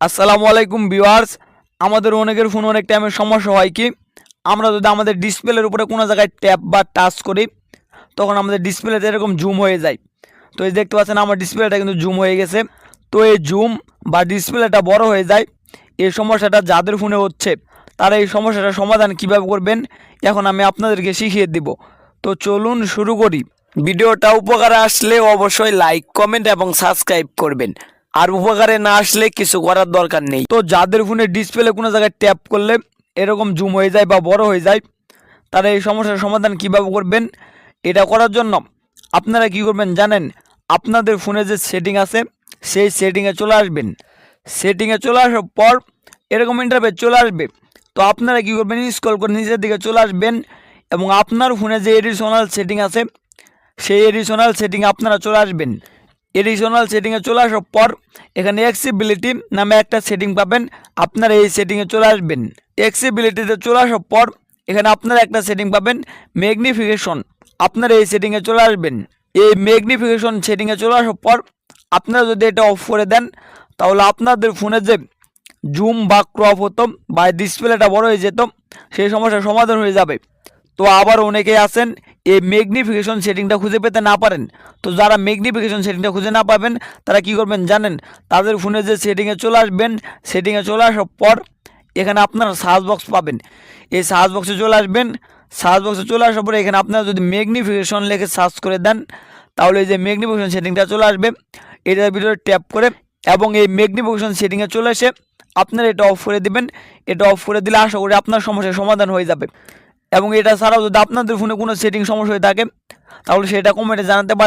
আসসালামু আলাইকুম ভিউয়ার্স। আমাদের অনেকের ফোন অনেক টাইমের সমস্যা হয় কি, আমরা যদি আমাদের ডিসপ্লের উপরে কোনো জায়গায় ট্যাপ বা টাচ করি, তখন আমাদের ডিসপ্লেতে এরকম জুম হয়ে যায়। তো এই দেখতে পাচ্ছেন, আমার ডিসপ্লেটা কিন্তু জুম হয়ে গেছে। তো এই জুম বা ডিসপ্লেটা বড় হয়ে যায়, এই সমস্যাটা যাদের ফোনে হচ্ছে, তারা এই সমস্যাটার সমাধান কীভাবে করবেন, এখন আমি আপনাদেরকে শিখিয়ে দিব। তো চলুন শুরু করি। ভিডিওটা উপকারে আসলে অবশ্যই লাইক কমেন্ট এবং সাবস্ক্রাইব করবেন। আর উপকারে না আসলে কিছু করার দরকার নেই। তো যাদের ফোনে ডিসপ্লে কোনো জায়গায় ট্যাপ করলে এরকম জুম হয়ে যায় বা বড় হয়ে যায়, তারা এই সমস্যার সমাধান কীভাবে করবেন, এটা করার জন্য আপনারা কি করবেন জানেন? আপনাদের ফোনে যে সেটিং আছে, সেই সেটিংয়ে চলে আসবেন। সেটিংয়ে চলে আসার পর এরকম ইন্টারভেট চলে আসবে। তো আপনারা কি করবেন? স্ক্রল করে নিচের দিকে চলে আসবেন এবং আপনার ফোনে যে এডিশনাল সেটিং আছে, সেই এডিশনাল সেটিং আপনারা চলে আসবেন। এডিশনাল সেটিংয়ে চলে আসার পর, এখানে এক্সিবিলিটি নামে একটা সেটিং পাবেন। আপনারা এই সেটিংয়ে চলে আসবেন। এক্সিবিলিটিতে চলে আসার পর, এখানে আপনারা একটা সেটিং পাবেন ম্যাগনিফিকেশন আপনারা এই সেটিংয়ে চলে আসবেন। এই ম্যাগনিফিকেশন সেটিংয়ে চলে আসার পর, আপনারা যদি এটা অফ করে দেন, তাহলে আপনাদের ফোনে যে জুম বা ক্রপ হতো বা ডিসপ্লেটা বড় হয়ে যেত, সেই সমস্যার সমাধান হয়ে যাবে। তো আবার অনেকে আছেন, এই ম্যাগনিফিকেশন সেটিংটা খুঁজে পেতে না পারেন। তো যারা ম্যাগনিফিকেশন সেটিংটা খুঁজে না পাবেন, তারা কি করবেন জানেন? তাদের ফোনে যে সেটিংয়ে চলে আসবেন সেটিংয়ে চলে আসার পর এখানে আপনারা সার্চ বক্স পাবেন। এই সার্চ বক্সে চলে আসবেন সার্চ বক্সে চলে আসার পরে এখানে আপনারা যদি ম্যাগনিফিকেশন লিখে সার্চ করে দেন, তাহলে এই যে ম্যাগনিফিকেশন সেটিংটা চলে আসবে, এটার ভিতরে ট্যাপ করে এবং এই ম্যাগনিফিকেশন সেটিংয়ে চলে এসে আপনারা এটা অফ করে দিবেন। এটা অফ করে দিলে আশা করি আপনার সমস্যার সমাধান হয়ে যাবে। এবং এটা ছাড়াও যদি আপনাদের ফোনে কোনো সেটিং সমস্যা হয়ে থাকে, তাহলে সেটা কমেন্টে জানাতে পারেন।